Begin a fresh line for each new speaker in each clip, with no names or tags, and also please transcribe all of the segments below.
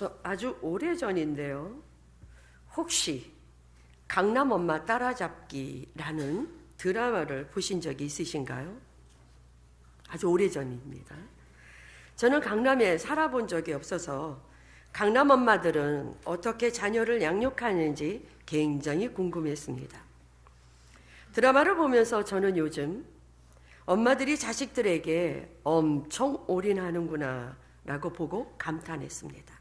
저 아주 오래 전인데요. 혹시 강남 엄마 따라잡기라는 드라마를 보신 적이 있으신가요? 아주 오래 전입니다. 저는 강남에 살아본 적이 없어서 강남 엄마들은 어떻게 자녀를 양육하는지 굉장히 궁금했습니다. 드라마를 보면서 저는 요즘 엄마들이 자식들에게 엄청 올인하는구나 라고 보고 감탄했습니다.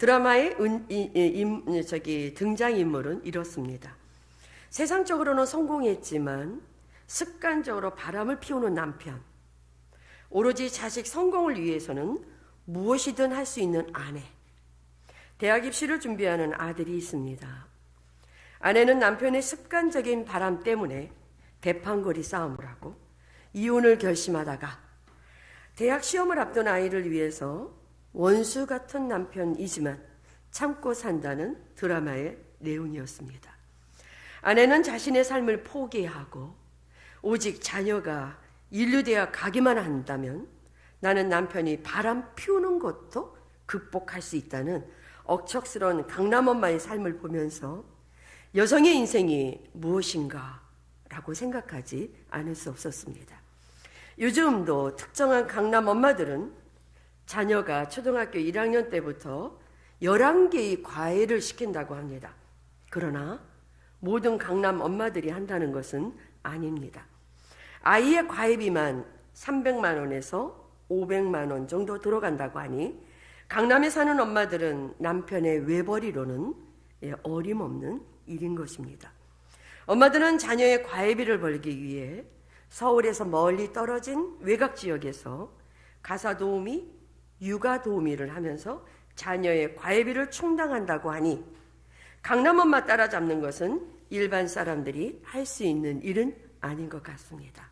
드라마의 은, 이, 이, 임, 저기 등장인물은 이렇습니다. 세상적으로는 성공했지만 습관적으로 바람을 피우는 남편. 오로지 자식 성공을 위해서는 무엇이든 할 수 있는 아내. 대학 입시를 준비하는 아들이 있습니다. 아내는 남편의 습관적인 바람 때문에 대판거리 싸움을 하고 이혼을 결심하다가 대학 시험을 앞둔 아이를 위해서 원수 같은 남편이지만 참고 산다는 드라마의 내용이었습니다. 아내는 자신의 삶을 포기하고 오직 자녀가 인류대학 가기만 한다면 나는 남편이 바람 피우는 것도 극복할 수 있다는 억척스러운 강남 엄마의 삶을 보면서 여성의 인생이 무엇인가 라고 생각하지 않을 수 없었습니다. 요즘도 특정한 강남 엄마들은 자녀가 초등학교 1학년 때부터 11개의 과외를 시킨다고 합니다. 그러나 모든 강남 엄마들이 한다는 것은 아닙니다. 아이의 과외비만 300만 원에서 500만 원 정도 들어간다고 하니 강남에 사는 엄마들은 남편의 외벌이로는 예, 어림없는 일인 것입니다. 엄마들은 자녀의 과외비를 벌기 위해 서울에서 멀리 떨어진 외곽 지역에서 가사 도우미, 육아 도우미를 하면서 자녀의 과외비를 충당한다고 하니 강남 엄마 따라잡는 것은 일반 사람들이 할 수 있는 일은 아닌 것 같습니다.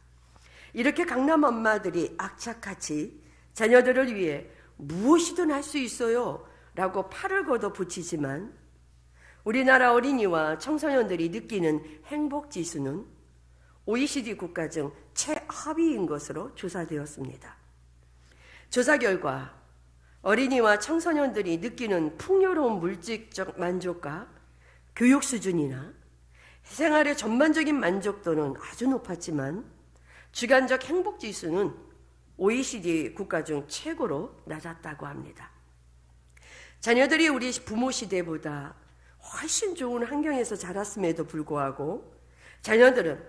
이렇게 강남 엄마들이 악착같이 자녀들을 위해 무엇이든 할 수 있어요 라고 팔을 걷어 붙이지만 우리나라 어린이와 청소년들이 느끼는 행복 지수는 OECD 국가 중 최하위인 것으로 조사되었습니다. 조사 결과 어린이와 청소년들이 느끼는 풍요로운 물질적 만족과 교육 수준이나 생활의 전반적인 만족도는 아주 높았지만 주관적 행복 지수는 OECD 국가 중 최고로 낮았다고 합니다. 자녀들이 우리 부모 시대보다 훨씬 좋은 환경에서 자랐음에도 불구하고 자녀들은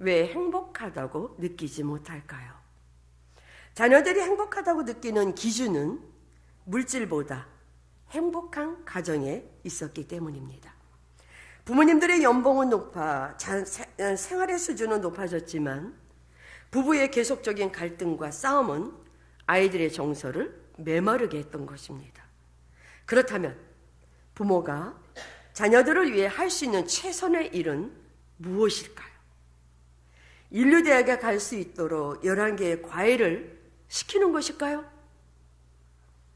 왜 행복하다고 느끼지 못할까요? 자녀들이 행복하다고 느끼는 기준은 물질보다 행복한 가정에 있었기 때문입니다. 부모님들의 연봉은 높아 생활의 수준은 높아졌지만 부부의 계속적인 갈등과 싸움은 아이들의 정서를 메마르게 했던 것입니다. 그렇다면 부모가 자녀들을 위해 할 수 있는 최선의 일은 무엇일까요? 인류대학에 갈 수 있도록 11개의 과외를 시키는 것일까요?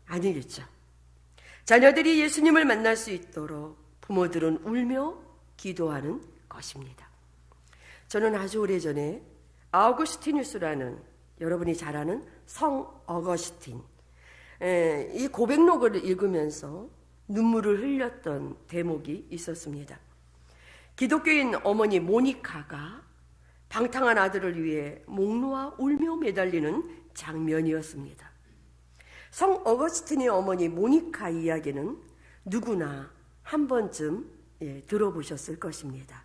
아니겠죠. 자녀들이 예수님을 만날 수 있도록 부모들은 울며 기도하는 것입니다. 저는 아주 오래전에 아우구스티누스라는 여러분이 잘 아는 성 어거스틴 이 고백록을 읽으면서 눈물을 흘렸던 대목이 있었습니다. 기독교인 어머니 모니카가 방탕한 아들을 위해 목 놓아 울며 매달리는 장면이었습니다. 성 어거스틴의 어머니 모니카 이야기는 누구나 한 번쯤 예, 들어보셨을 것입니다.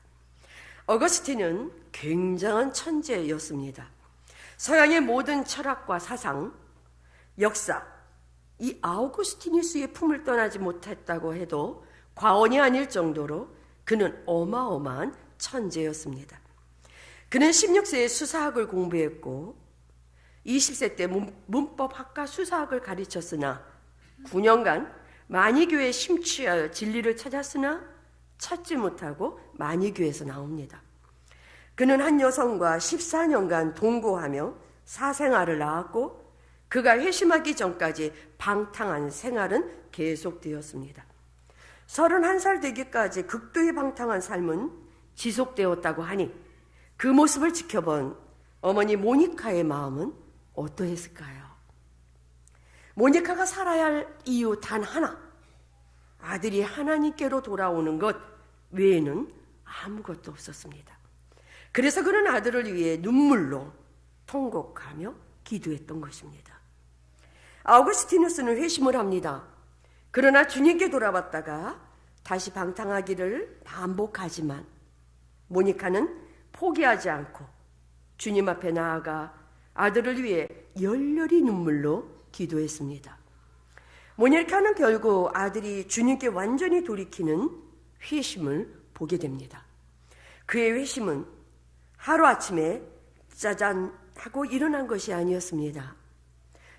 어거스틴은 굉장한 천재였습니다. 서양의 모든 철학과 사상, 역사, 이 아우구스티니스의 품을 떠나지 못했다고 해도 과언이 아닐 정도로 그는 어마어마한 천재였습니다. 그는 16세에 수사학을 공부했고 20세 때 문법학과 수사학을 가르쳤으나 9년간 만이교에 심취하여 진리를 찾았으나 찾지 못하고 만이교에서 나옵니다. 그는 한 여성과 14년간 동거하며 사생아를 낳았고 그가 회심하기 전까지 방탕한 생활은 계속되었습니다. 31살 되기까지 극도의 방탕한 삶은 지속되었다고 하니 그 모습을 지켜본 어머니 모니카의 마음은 어떠했을까요? 모니카가 살아야 할 이유 단 하나. 아들이 하나님께로 돌아오는 것 외에는 아무것도 없었습니다. 그래서 그는 아들을 위해 눈물로 통곡하며 기도했던 것입니다. 아우구스티누스는 회심을 합니다. 그러나 주님께 돌아왔다가 다시 방탕하기를 반복하지만 모니카는 포기하지 않고 주님 앞에 나아가 아들을 위해 열렬히 눈물로 기도했습니다. 모니카는 결국 아들이 주님께 완전히 돌이키는 회심을 보게 됩니다. 그의 회심은 하루아침에 짜잔 하고 일어난 것이 아니었습니다.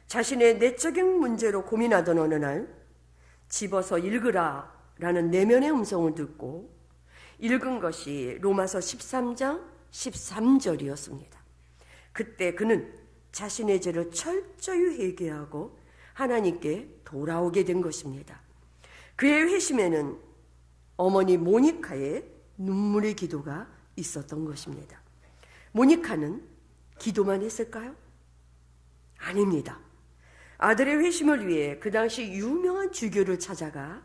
자신의 내적인 문제로 고민하던 어느 날 집어서 읽으라 라는 내면의 음성을 듣고 읽은 것이 로마서 13장 13절이었습니다. 그때 그는 자신의 죄를 철저히 회개하고 하나님께 돌아오게 된 것입니다. 그의 회심에는 어머니 모니카의 눈물의 기도가 있었던 것입니다. 모니카는 기도만 했을까요? 아닙니다. 아들의 회심을 위해 그 당시 유명한 주교를 찾아가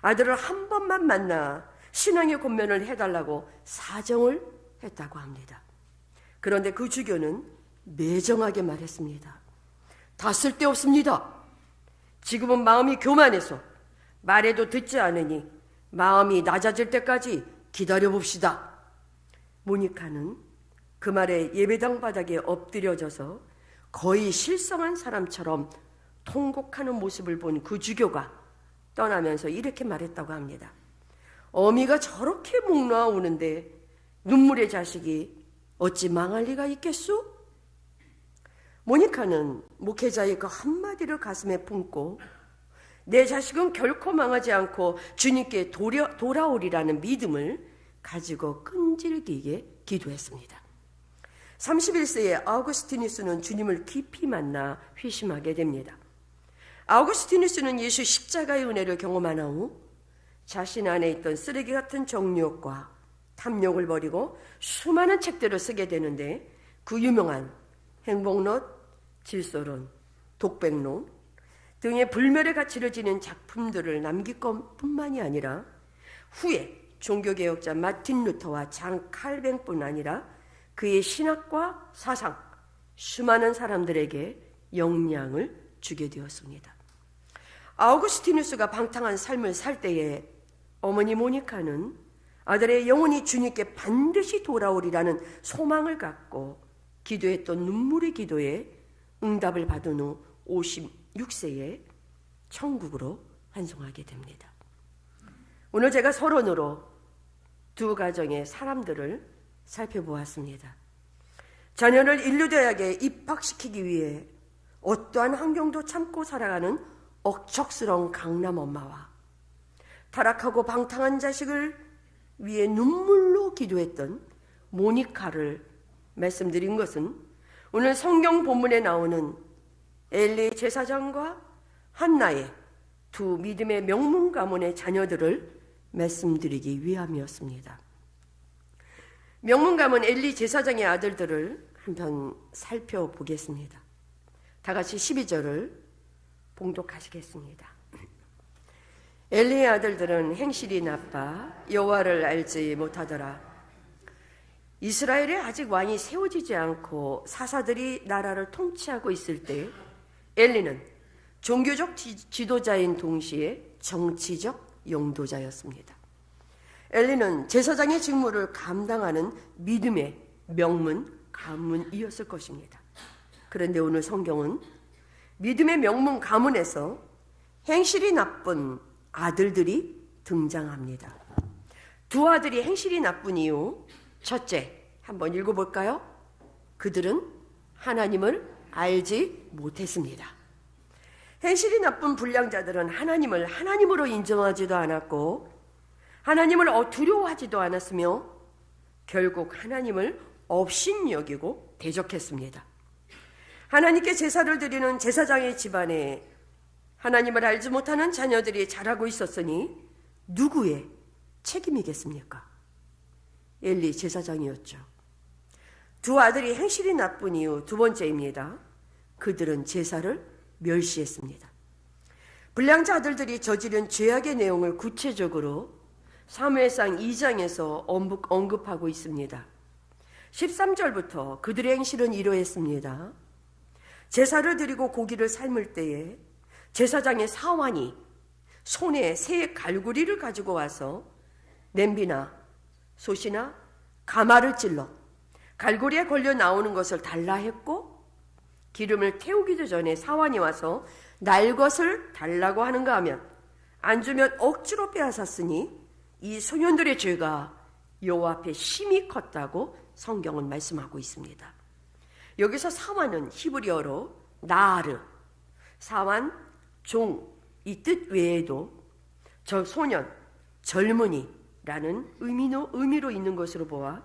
아들을 한 번만 만나 신앙의 권면을 해달라고 사정을 했다고 합니다. 그런데 그 주교는 매정하게 말했습니다. 다 쓸데없습니다. 지금은 마음이 교만해서 말해도 듣지 않으니 마음이 낮아질 때까지 기다려 봅시다. 모니카는 그 말에 예배당 바닥에 엎드려져서 거의 실성한 사람처럼 통곡하는 모습을 본 그 주교가 떠나면서 이렇게 말했다고 합니다. 어미가 저렇게 목 놓아 우는데 눈물의 자식이 어찌 망할 리가 있겠소? 모니카는 목회자의 그 한마디를 가슴에 품고 내 자식은 결코 망하지 않고 주님께 도려, 돌아오리라는 믿음을 가지고 끈질기게 기도했습니다. 31세의 아우구스티누스는 주님을 깊이 만나 회심하게 됩니다. 아우구스티누스는 예수 십자가의 은혜를 경험한 후 자신 안에 있던 쓰레기 같은 정욕과 탐욕을 버리고 수많은 책들을 쓰게 되는데 그 유명한 행복론, 질서론, 독백론 등의 불멸의 가치를 지닌 작품들을 남길 것뿐만이 아니라 후에 종교개혁자 마틴 루터와 장 칼뱅뿐 아니라 그의 신학과 사상 수많은 사람들에게 영향을 주게 되었습니다. 아우구스티누스가 방탕한 삶을 살 때에 어머니 모니카는 아들의 영혼이 주님께 반드시 돌아오리라는 소망을 갖고 기도했던 눈물의 기도에 응답을 받은 후 56세에 천국으로 환송하게 됩니다. 오늘 제가 서론으로 두 가정의 사람들을 살펴보았습니다. 자녀를 인류 대학에 입학시키기 위해 어떠한 환경도 참고 살아가는 억척스러운 강남 엄마와 타락하고 방탕한 자식을 위해 눈물로 기도했던 모니카를 말씀드린 것은 오늘 성경 본문에 나오는 엘리 제사장과 한나의 두 믿음의 명문 가문의 자녀들을 말씀드리기 위함이었습니다. 명문 가문 엘리 제사장의 아들들을 한편 살펴보겠습니다. 다 같이 12절을 봉독하시겠습니다. 엘리의 아들들은 행실이 나빠 여호와를 알지 못하더라. 이스라엘에 아직 왕이 세워지지 않고 사사들이 나라를 통치하고 있을 때 엘리는 종교적 지 도자인 동시에 정치적 용도자였습니다. 엘리는 제사장의 직무를 감당하는 믿음의 명문 가문이었을 것입니다. 그런데 오늘 성경은 믿음의 명문 가문에서 행실이 나쁜 아들들이 등장합니다. 두 아들이 행실이 나쁜 이유 첫째 한번 읽어볼까요? 그들은 하나님을 알지 못했습니다. 행실이 나쁜 불량자들은 하나님을 하나님으로 인정하지도 않았고 하나님을 어, 두려워하지도 않았으며 결국 하나님을 업신 여기고 대적했습니다. 하나님께 제사를 드리는 제사장의 집안에 하나님을 알지 못하는 자녀들이 자라고 있었으니 누구의 책임이겠습니까? 엘리 제사장이었죠. 두 아들이 행실이 나쁜 이유 두 번째입니다. 그들은 제사를 멸시했습니다. 불량자 아들들이 저지른 죄악의 내용을 구체적으로 사무엘상 2장에서 언급- 언급하고 있습니다. 13절부터 그들의 행실은 이러했습니다. 제사를 드리고 고기를 삶을 때에 제사장의 사환이 손에 새 갈구리를 가지고 와서 냄비나 솥이나 가마를 찔러 갈고리에 걸려 나오는 것을 달라 했고 기름을 태우기도 전에 사환이 와서 날 것을 달라고 하는가 하면 안 주면 억지로 빼앗았으니 이 소년들의 죄가 여호와 앞에 심히 컸다고 성경은 말씀하고 있습니다. 여기서 사환은 히브리어로 나르, 사환, 종, 이 뜻 외에도 저 소년, 젊은이라는 의미로, 의미로 있는 것으로 보아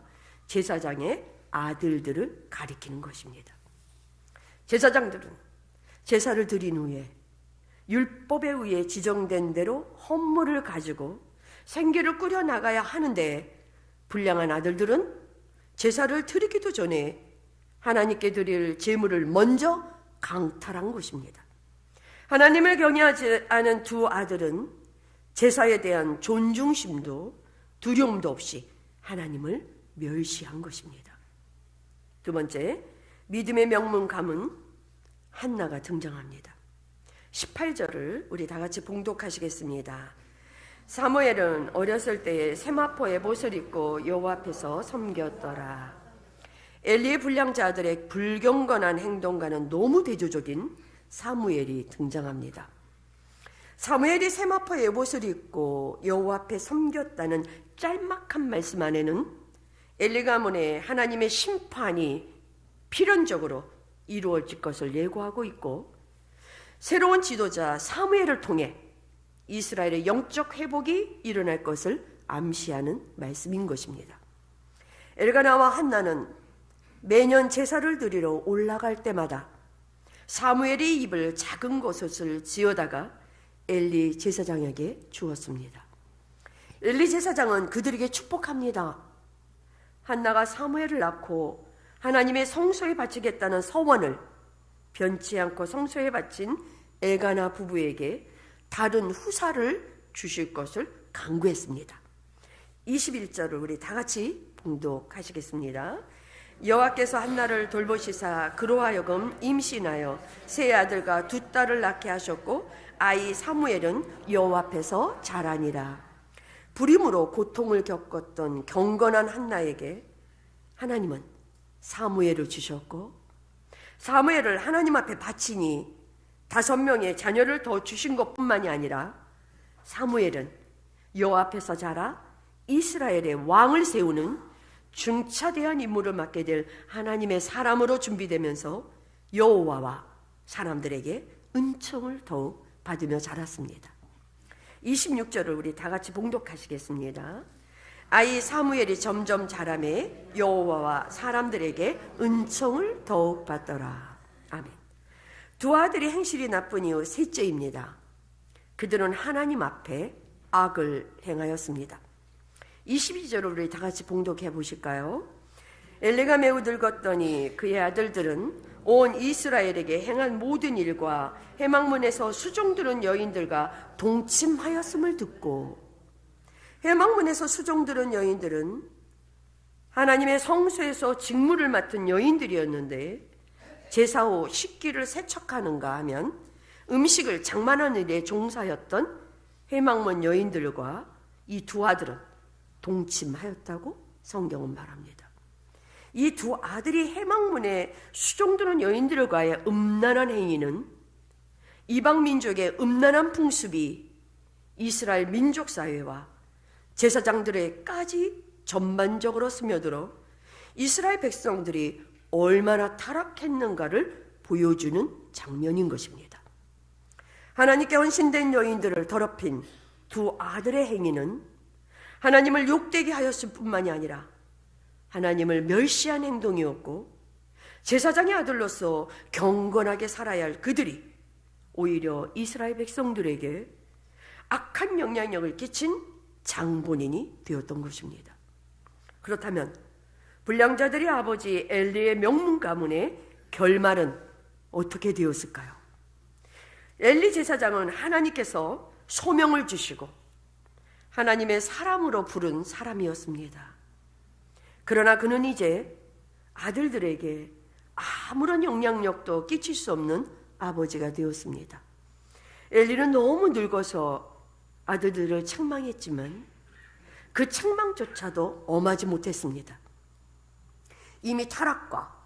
제사장의 아들들을 가리키는 것입니다. 제사장들은 제사를 드린 후에 율법에 의해 지정된 대로 헌물을 가지고 생계를 꾸려 나가야 하는데 불량한 아들들은 제사를 드리기도 전에 하나님께 드릴 제물을 먼저 강탈한 것입니다. 하나님을 경외하지 않은 두 아들은 제사에 대한 존중심도 두려움도 없이 하나님을 멸시한 것입니다. 두 번째, 믿음의 명문 가문 한나가 등장합니다. 18절을 우리 다 같이 봉독하시겠습니다. 사무엘은 어렸을 때에 세마포의 못을 입고 여호와 앞에서 섬겼더라. 엘리의 불량자들의 불경건한 행동과는 너무 대조적인 사무엘이 등장합니다. 사무엘이 세마포의 옷을 입고 여호와 앞에 섬겼다는 짤막한 말씀 안에는 엘리 가문의 하나님의 심판이 필연적으로 이루어질 것을 예고하고 있고 새로운 지도자 사무엘을 통해 이스라엘의 영적 회복이 일어날 것을 암시하는 말씀인 것입니다. 엘가나와 한나는 매년 제사를 드리러 올라갈 때마다 사무엘이 입을 작은 곳을 지어다가 엘리 제사장에게 주었습니다. 엘리 제사장은 그들에게 축복합니다. 한나가 사무엘을 낳고 하나님의 성소에 바치겠다는 서원을 변치 않고 성소에 바친 엘가나 부부에게 다른 후사를 주실 것을 강구했습니다. 21절을 우리 다 같이 봉독하시겠습니다. 여호와께서 한나를 돌보시사 그로 하여금 임신하여 세 아들과 두 딸을 낳게 하셨고 아이 사무엘은 여호와 앞에서 자라니라. 불임으로 고통을 겪었던 경건한 한나에게 하나님은 사무엘을 주셨고 사무엘을 하나님 앞에 바치니 다섯 명의 자녀를 더 주신 것뿐만이 아니라 사무엘은 여호와 앞에서 자라 이스라엘의 왕을 세우는 중차대한 임무를 맡게 될 하나님의 사람으로 준비되면서 여호와와 사람들에게 은총을 더욱 받으며 자랐습니다. 26절을 우리 다 같이 봉독하시겠습니다. 아이 사무엘이 점점 자라매 여호와와 사람들에게 은총을 더욱 받더라. 아멘. 두 아들이 행실이 나쁜 이후 셋째입니다. 그들은 하나님 앞에 악을 행하였습니다. 22절을 우리 다 같이 봉독해 보실까요? 엘리가 매우 늙었더니 그의 아들들은 온 이스라엘에게 행한 모든 일과 해망문에서 수종들은 여인들과 동침하였음을 듣고 해망문에서 수종들은 여인들은 하나님의 성소에서 직무를 맡은 여인들이었는데 제사 후 식기를 세척하는가 하면 음식을 장만하는 일에 종사였던 해망문 여인들과 이 두 아들은 동침하였다고 성경은 말합니다. 이 두 아들이 해망문에 수종드는 여인들과의 음란한 행위는 이방 민족의 음란한 풍습이 이스라엘 민족 사회와 제사장들에까지 전반적으로 스며들어 이스라엘 백성들이 얼마나 타락했는가를 보여주는 장면인 것입니다. 하나님께 헌신된 여인들을 더럽힌 두 아들의 행위는 하나님을 욕되게 하였을 뿐만이 아니라 하나님을 멸시한 행동이었고 제사장의 아들로서 경건하게 살아야 할 그들이 오히려 이스라엘 백성들에게 악한 영향력을 끼친 장본인이 되었던 것입니다. 그렇다면 불량자들의 아버지 엘리의 명문 가문의 결말은 어떻게 되었을까요? 엘리 제사장은 하나님께서 소명을 주시고 하나님의 사람으로 부른 사람이었습니다. 그러나 그는 이제 아들들에게 아무런 영향력도 끼칠 수 없는 아버지가 되었습니다. 엘리는 너무 늙어서 아들들을 책망했지만 그 책망조차도 엄하지 못했습니다. 이미 타락과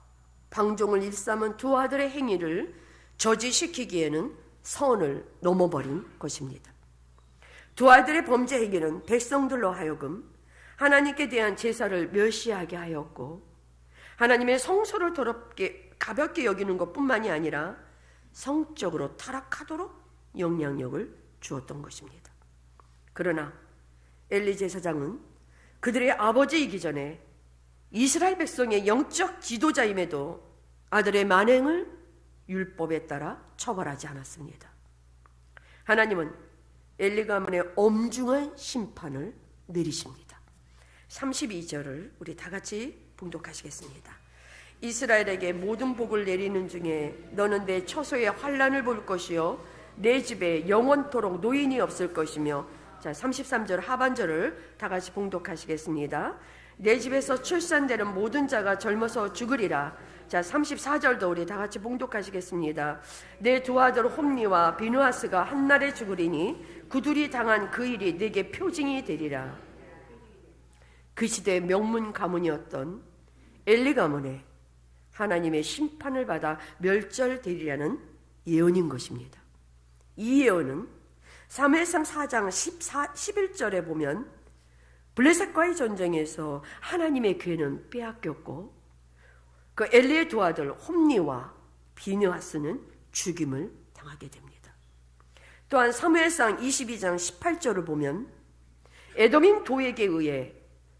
방종을 일삼은 두 아들의 행위를 저지시키기에는 선을 넘어버린 것입니다. 두 아들의 범죄 행위는 백성들로 하여금 하나님께 대한 제사를 멸시하게 하였고 하나님의 성소를 더럽게 가볍게 여기는 것뿐만이 아니라 성적으로 타락하도록 영향력을 주었던 것입니다. 그러나 엘리 제사장은 그들의 아버지이기 전에 이스라엘 백성의 영적 지도자임에도 아들의 만행을 율법에 따라 처벌하지 않았습니다. 하나님은 엘리 가문의 엄중한 심판을 내리십니다. 32절을 우리 다 같이 봉독하시겠습니다. 이스라엘에게 모든 복을 내리는 중에 너는 내 처소에 환란을 볼 것이요 내 집에 영원토록 노인이 없을 것이며 자 33절 하반절을 다 같이 봉독하시겠습니다. 내 집에서 출산되는 모든 자가 젊어서 죽으리라. 자 34절도 우리 다 같이 봉독하시겠습니다. 내 두 아들 홈니와 비누아스가 한날에 죽으리니 구둘이 당한 그 일이 내게 표징이 되리라. 그 시대 명문 가문이었던 엘리 가문에 하나님의 심판을 받아 멸절되리라는 예언인 것입니다. 이 예언은 사무엘상 4장 14, 11절에 보면 블레셋과의 전쟁에서 하나님의 괴는 빼앗겼고 그 엘리의 두 아들 홈니와 비느하스는 죽임을 당하게 됩니다. 또한 사무엘상 22장 18절을 보면 에도민 도에게 의해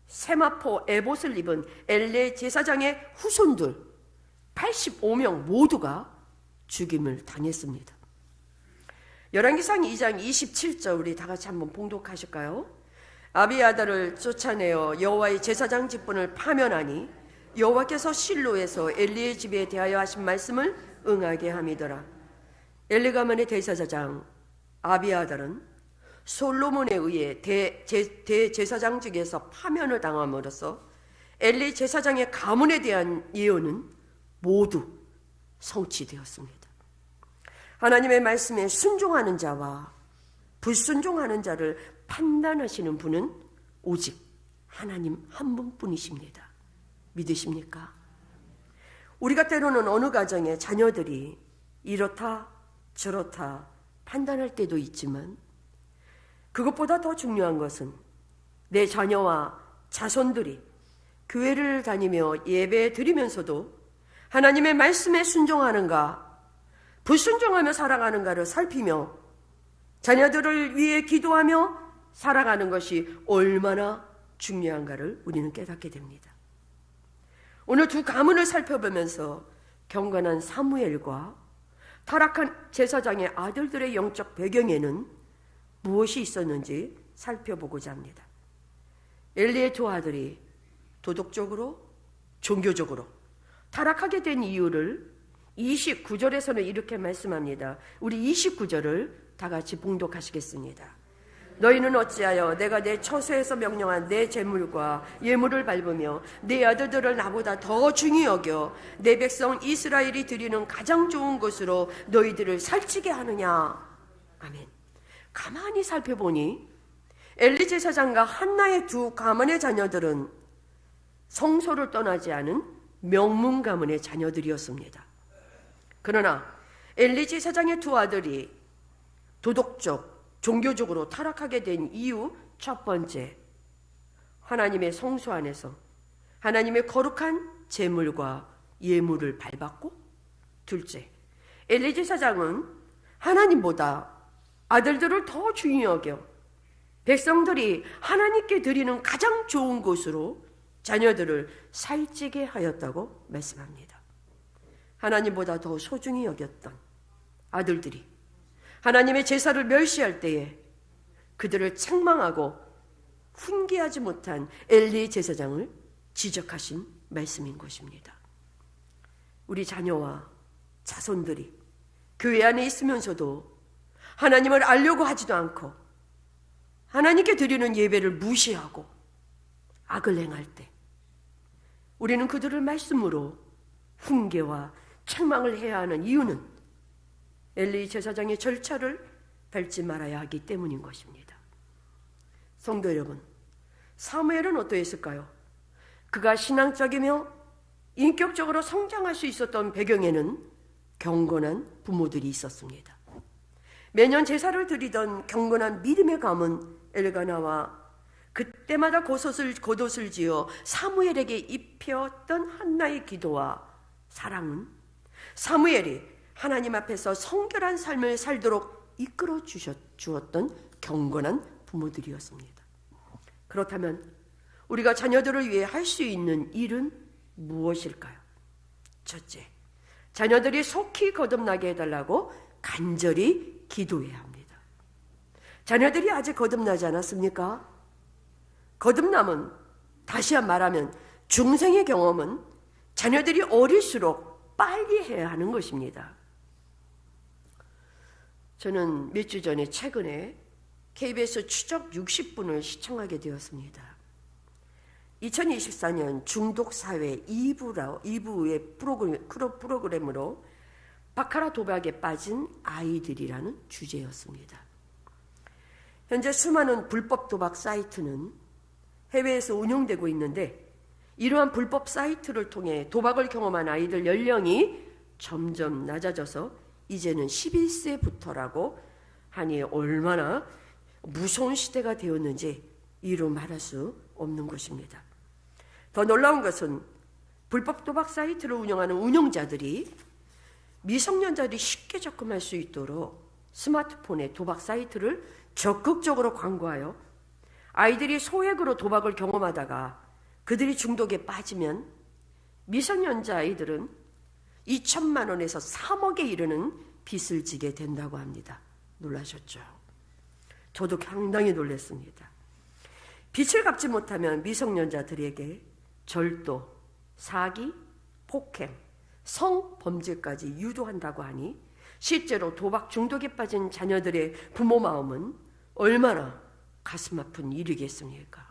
세마포 에봇을 입은 엘레 제사장의 후손들 85명 모두가 죽임을 당했습니다. 열왕기상 2장 27절 우리 다 같이 한번 봉독하실까요? 아비아다를 쫓아내어 여호와의 제사장 직분을 파면하니 여호와께서 실로에서 엘리의 집에 대하여 하신 말씀을 응하게 함이더라. 엘리 가문의 대제사장 아비아달은 솔로몬에 의해 대, 제, 대제사장직에서 파면을 당함으로써 엘리 제사장의 가문에 대한 예언은 모두 성취되었습니다. 하나님의 말씀에 순종하는 자와 불순종하는 자를 판단하시는 분은 오직 하나님 한 분뿐이십니다. 믿으십니까? 우리가 때로는 어느 가정에 자녀들이 이렇다 저렇다 판단할 때도 있지만 그것보다 더 중요한 것은 내 자녀와 자손들이 교회를 다니며 예배 드리면서도 하나님의 말씀에 순종하는가 불순종하며 살아가는가를 살피며 자녀들을 위해 기도하며 살아가는 것이 얼마나 중요한가를 우리는 깨닫게 됩니다. 오늘 두 가문을 살펴보면서 경건한 사무엘과 타락한 제사장의 아들들의 영적 배경에는 무엇이 있었는지 살펴보고자 합니다. 엘리의 두 아들이 도덕적으로 종교적으로 타락하게 된 이유를 29절에서는 이렇게 말씀합니다. 우리 29절을 다 같이 봉독하시겠습니다. 너희는 어찌하여 내가 내 처소에서 명령한 내 재물과 예물을 밟으며 내 아들들을 나보다 더 중히 여겨 내 백성 이스라엘이 드리는 가장 좋은 것으로 너희들을 살찌게 하느냐. 아멘. 가만히 살펴보니 엘리 제사장과 한나의 두 가문의 자녀들은 성소를 떠나지 않은 명문 가문의 자녀들이었습니다. 그러나 엘리 제사장의 두 아들이 도덕적, 종교적으로 타락하게 된 이유 첫 번째, 하나님의 성소 안에서 하나님의 거룩한 제물과 예물을 밟았고, 둘째, 엘리 제 사장은 하나님보다 아들들을 더 여겨 백성들이 하나님께 드리는 가장 좋은 곳으로 자녀들을 살찌게 하였다고 말씀합니다. 하나님보다 더 소중히 여겼던 아들들이 하나님의 제사를 멸시할 때에 그들을 책망하고 훈계하지 못한 엘리 제사장을 지적하신 말씀인 것입니다. 우리 자녀와 자손들이 교회 안에 있으면서도 하나님을 알려고 하지도 않고 하나님께 드리는 예배를 무시하고 악을 행할 때 우리는 그들을 말씀으로 훈계와 책망을 해야 하는 이유는 엘리 제사장의 절차를 밟지 말아야 하기 때문인 것입니다. 성도 여러분, 사무엘은 어떠했을까요? 그가 신앙적이며 인격적으로 성장할 수 있었던 배경에는 경건한 부모들이 있었습니다. 매년 제사를 드리던 경건한 믿음의 가문 엘가나와 그때마다 겉옷을, 겉옷을 지어 사무엘에게 입혔던 한나의 기도와 사랑은 사무엘이 하나님 앞에서 성결한 삶을 살도록 이끌어 주셨, 주었던 경건한 부모들이었습니다. 그렇다면 우리가 자녀들을 위해 할 수 있는 일은 무엇일까요? 첫째, 자녀들이 속히 거듭나게 해달라고 간절히 기도해야 합니다. 자녀들이 아직 거듭나지 않았습니까? 거듭남은 다시 한 말하면 중생의 경험은 자녀들이 어릴수록 빨리 해야 하는 것입니다. 저는 몇 주 전에 최근에 KBS 추적 60분을 시청하게 되었습니다. 2024년 중독사회 2부라, 2부의 프로그램, 프로그램으로 바카라 도박에 빠진 아이들이라는 주제였습니다. 현재 수많은 불법 도박 사이트는 해외에서 운영되고 있는데 이러한 불법 사이트를 통해 도박을 경험한 아이들 연령이 점점 낮아져서 이제는 11세부터라고 하니 얼마나 무서운 시대가 되었는지 이루 말할 수 없는 것입니다. 더 놀라운 것은 불법 도박 사이트를 운영하는 운영자들이 미성년자들이 쉽게 접근할 수 있도록 스마트폰에 도박 사이트를 적극적으로 광고하여 아이들이 소액으로 도박을 경험하다가 그들이 중독에 빠지면 미성년자 아이들은 2천만 원에서 3억에 이르는 빚을 지게 된다고 합니다. 놀라셨죠? 저도 상당히 놀랐습니다. 빚을 갚지 못하면 미성년자들에게 절도, 사기, 폭행, 성범죄까지 유도한다고 하니 실제로 도박 중독에 빠진 자녀들의 부모 마음은 얼마나 가슴 아픈 일이겠습니까?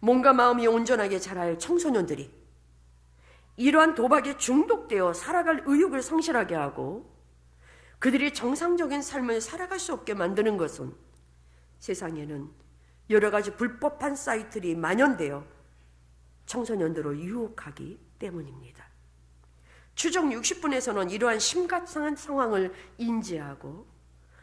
몸과 마음이 온전하게 자랄 청소년들이 이러한 도박에 중독되어 살아갈 의욕을 상실하게 하고 그들이 정상적인 삶을 살아갈 수 없게 만드는 것은 세상에는 여러 가지 불법한 사이트들이 만연되어 청소년들을 유혹하기 때문입니다. 추적 60분에서는 이러한 심각한 상황을 인지하고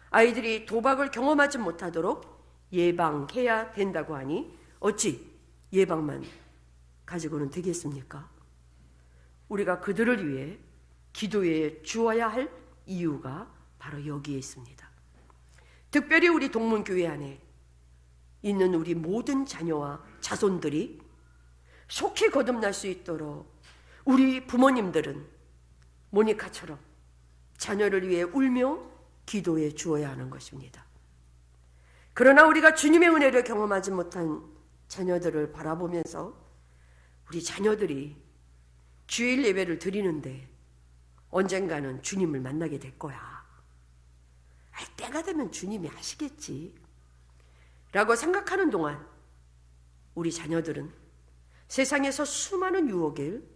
아이들이 도박을 경험하지 못하도록 예방해야 된다고 하니 어찌 예방만 가지고는 되겠습니까? 우리가 그들을 위해 기도에 주어야 할 이유가 바로 여기에 있습니다. 특별히 우리 동문교회 안에 있는 우리 모든 자녀와 자손들이 속히 거듭날 수 있도록 우리 부모님들은 모니카처럼 자녀를 위해 울며 기도해 주어야 하는 것입니다. 그러나 우리가 주님의 은혜를 경험하지 못한 자녀들을 바라보면서 우리 자녀들이 주일 예배를 드리는데 언젠가는 주님을 만나게 될 거야. 알 때가 되면 주님이 하시겠지. 라고 생각하는 동안 우리 자녀들은 세상에서 수많은 유혹을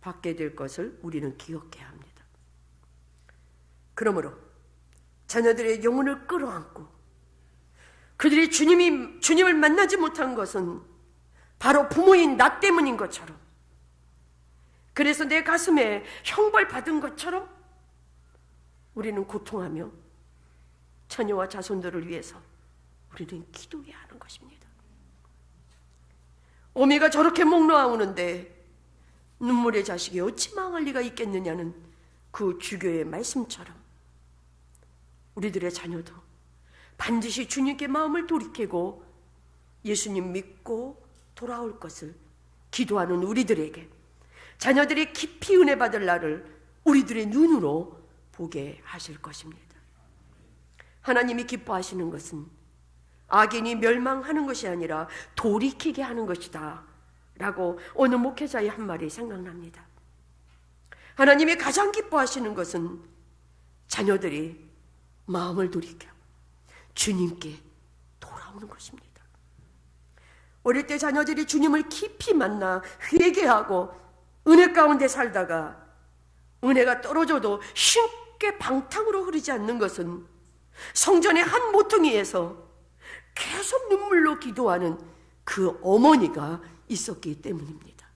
받게 될 것을 우리는 기억해야 합니다. 그러므로 자녀들의 영혼을 끌어안고 그들이 주님이 주님을 만나지 못한 것은 바로 부모인 나 때문인 것처럼 그래서 내 가슴에 형벌 받은 것처럼 우리는 고통하며 자녀와 자손들을 위해서 우리는 기도해야 하는 것입니다. 어미가 저렇게 목 놓아오는데 눈물의 자식이 어찌 망할 리가 있겠느냐는 그 주교의 말씀처럼 우리들의 자녀도 반드시 주님께 마음을 돌이키고 예수님 믿고 돌아올 것을 기도하는 우리들에게 자녀들이 깊이 은혜 받을 날을 우리들의 눈으로 보게 하실 것입니다. 하나님이 기뻐하시는 것은 악인이 멸망하는 것이 아니라 돌이키게 하는 것이다. 라고 어느 목회자의 한 말이 생각납니다. 하나님이 가장 기뻐하시는 것은 자녀들이 마음을 돌이켜 주님께 돌아오는 것입니다. 어릴 때 자녀들이 주님을 깊이 만나 회개하고 은혜 가운데 살다가 은혜가 떨어져도 쉽게 방탕으로 흐르지 않는 것은 성전의 한 모퉁이에서 계속 눈물로 기도하는 그 어머니가 있었기 때문입니다.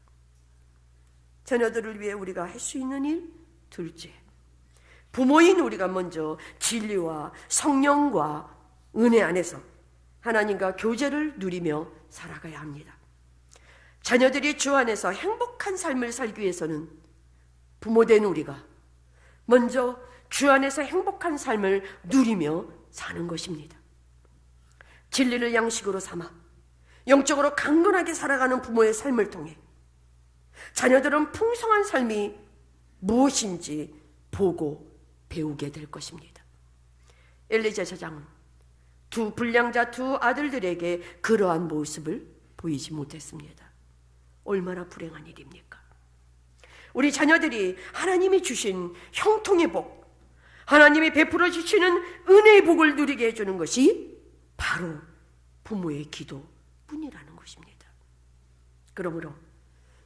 자녀들을 위해 우리가 할 수 있는 일 둘째. 부모인 우리가 먼저 진리와 성령과 은혜 안에서 하나님과 교제를 누리며 살아가야 합니다. 자녀들이 주 안에서 행복한 삶을 살기 위해서는 부모된 우리가 먼저 주 안에서 행복한 삶을 누리며 사는 것입니다. 진리를 양식으로 삼아 영적으로 강건하게 살아가는 부모의 삶을 통해 자녀들은 풍성한 삶이 무엇인지 보고 배우게 될 것입니다. 엘리제 사장은 두 불량자 두 아들들에게 그러한 모습을 보이지 못했습니다. 얼마나 불행한 일입니까? 우리 자녀들이 하나님이 주신 형통의 복, 하나님이 베풀어 주시는 은혜의 복을 누리게 해주는 것이 바로 부모의 기도뿐이라는 것입니다. 그러므로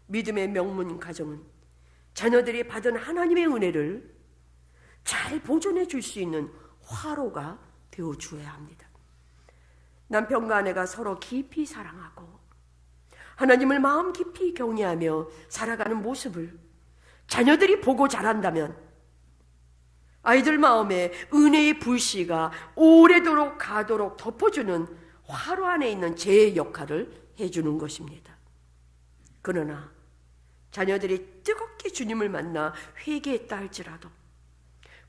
믿음의 명문 가정은 자녀들이 받은 하나님의 은혜를 잘 보존해 줄 수 있는 화로가 되어 주어야 합니다. 남편과 아내가 서로 깊이 사랑하고 하나님을 마음 깊이 경외하며 살아가는 모습을 자녀들이 보고 자란다면 아이들 마음에 은혜의 불씨가 오래도록 가도록 덮어주는 화로 안에 있는 제 역할을 해주는 것입니다. 그러나 자녀들이 뜨겁게 주님을 만나 회개했다 할지라도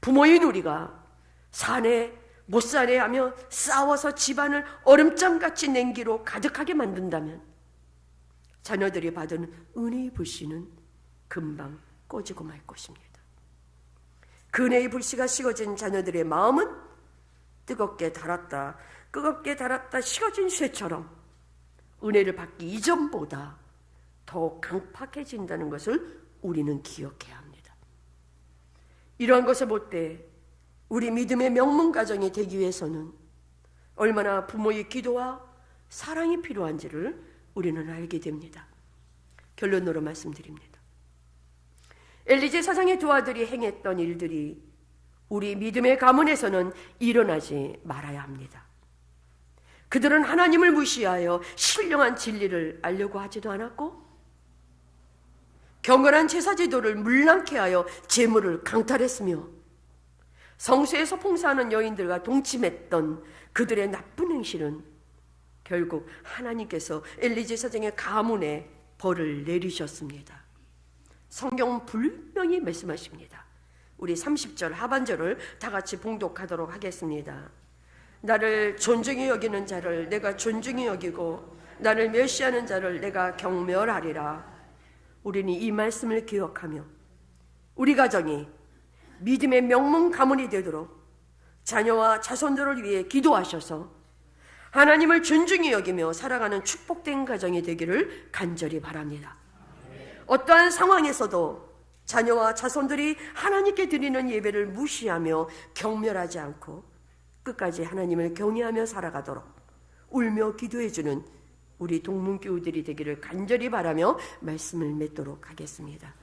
부모인 우리가 사내 못 사내 하며 싸워서 집안을 얼음장같이 냉기로 가득하게 만든다면 자녀들이 받은 은혜의 불씨는 금방 꺼지고 말 것입니다. 그 은혜의 불씨가 식어진 자녀들의 마음은 뜨겁게 달았다, 뜨겁게 달았다 식어진 쇠처럼 은혜를 받기 이전보다 더 강팍해진다는 것을 우리는 기억해야 합니다. 이러한 것을 볼 때 우리 믿음의 명문 가정이 되기 위해서는 얼마나 부모의 기도와 사랑이 필요한지를 우리는 알게 됩니다. 결론으로 말씀드립니다. 엘리제 사상의 두 아들이 행했던 일들이 우리 믿음의 가문에서는 일어나지 말아야 합니다. 그들은 하나님을 무시하여 신령한 진리를 알려고 하지도 않았고 경건한 제사 제도를 물랑케 하여 재물을 강탈했으며 성수에서 봉사하는 여인들과 동침했던 그들의 나쁜 행실은 결국 하나님께서 엘리제 사장의 가문에 벌을 내리셨습니다. 성경 분명히 말씀하십니다. 우리 30절 하반절을 다 같이 봉독하도록 하겠습니다. 나를 존중히 여기는 자를 내가 존중히 여기고 나를 멸시하는 자를 내가 경멸하리라. 우리는 이 말씀을 기억하며 우리 가정이 믿음의 명문 가문이 되도록 자녀와 자손들을 위해 기도하셔서 하나님을 존중히 여기며 살아가는 축복된 가정이 되기를 간절히 바랍니다. 어떠한 상황에서도 자녀와 자손들이 하나님께 드리는 예배를 무시하며 경멸하지 않고 끝까지 하나님을 경외하며 살아가도록 울며 기도해주는 우리 동문교우들이 되기를 간절히 바라며 말씀을 맺도록 하겠습니다.